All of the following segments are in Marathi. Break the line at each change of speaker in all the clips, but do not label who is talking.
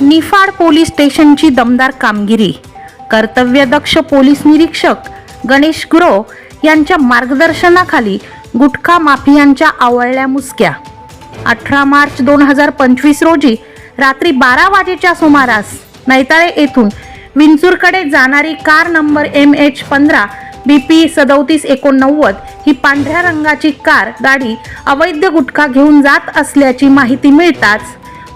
निफाड पोलीस स्टेशनची दमदार कामगिरी. कर्तव्यदक्ष पोलीस निरीक्षक गणेश गुरव यांच्या मार्गदर्शनाखाली गुटखा माफियांच्या आवळल्या मुसक्या. अठरा मार्च दोन हजार पंचवीस रोजी रात्री बारा वाजेच्या सुमारास नैताळे येथून विंचूरकडे जाणारी कार नंबर एम एच पंधरा बी पी सदोतीस एकोणनव्वद ही पांढऱ्या रंगाची कार गाडी अवैध गुटखा घेऊन जात असल्याची माहिती मिळताच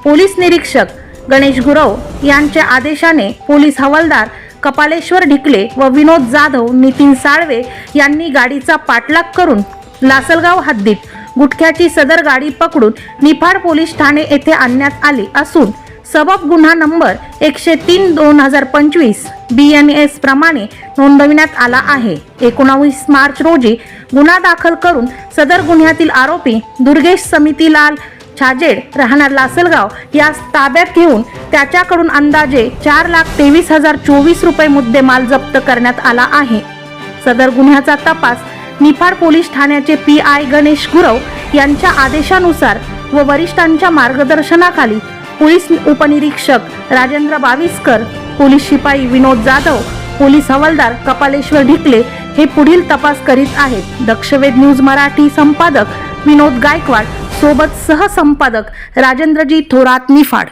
पोलीस निरीक्षक गणेश गुरव यांच्या आदेशाने पोलीस हवालदार कपालेश्वर ढिकले व विनोद जाधव नितीन साळवे यांनी गाडीचा पाठलाग करून लासलगाव हद्दीत गुटख्याची सदर गाडी पकडून निफाड पोलीस ठाणे येथे आणण्यात आली असून सबब गुन्हा नंबर एकशे तीन दोन हजार पंचवीस बी एन एस प्रमाणे नोंदविण्यात आला आहे. एकोणावीस मार्च रोजी गुन्हा दाखल करून सदर गुन्ह्यातील आरोपी दुर्गेश समितीलाल छाजेड राहणार लासलगाव यास ताब्यात घेऊन त्याच्याकडून अंदाजे चार लाख तेवीस हजार चोवीस रुपये मुद्देमाल जप्त करण्यात आला आहे. सदर गुन्ह्याचा तपास निफाड पोलीस ठाण्याचे पी आय गणेश गुरव यांच्या आदेशानुसार व वरिष्ठांच्या मार्गदर्शनाखाली पोलीस उपनिरीक्षक राजेंद्र बाविस्कर पोलीस शिपाई विनोद जाधव पोलीस हवालदार कपालेश्वर ढिकले हे पुढील तपास करीत आहेत. दक्षवेध न्यूज मराठी संपादक विनोद गायकवाड सोबत सहसंपादक राजेंद्रजी थोरात निफाड.